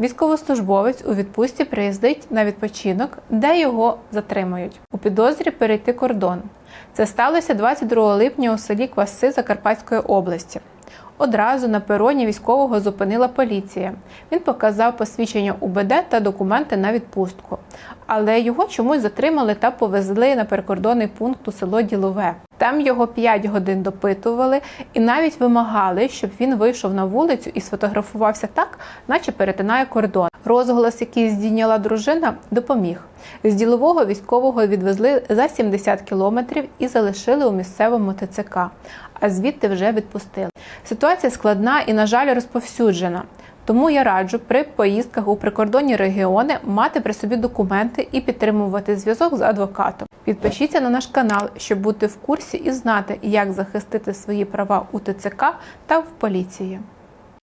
Військовослужбовець у відпустці приїздить на відпочинок, де його затримують. У підозрі перейти кордон. Це сталося 22 липня у селі Кваси Закарпатської області. Одразу на пероні військового зупинила поліція. Він показав посвідчення УБД та документи на відпустку. Але його чомусь затримали та повезли на прикордонний пункт у село Ділове. Там його 5 годин допитували і навіть вимагали, щоб він вийшов на вулицю і сфотографувався так, наче перетинає кордон. Розголос, який здійняла дружина, допоміг. З ділового військового відвезли за 70 кілометрів і залишили у місцевому ТЦК, а звідти вже відпустили. Ситуація складна і, на жаль, розповсюджена. Тому я раджу при поїздках у прикордонні регіони мати при собі документи і підтримувати зв'язок з адвокатом. Підпишіться на наш канал, щоб бути в курсі і знати, як захистити свої права у ТЦК та в поліції.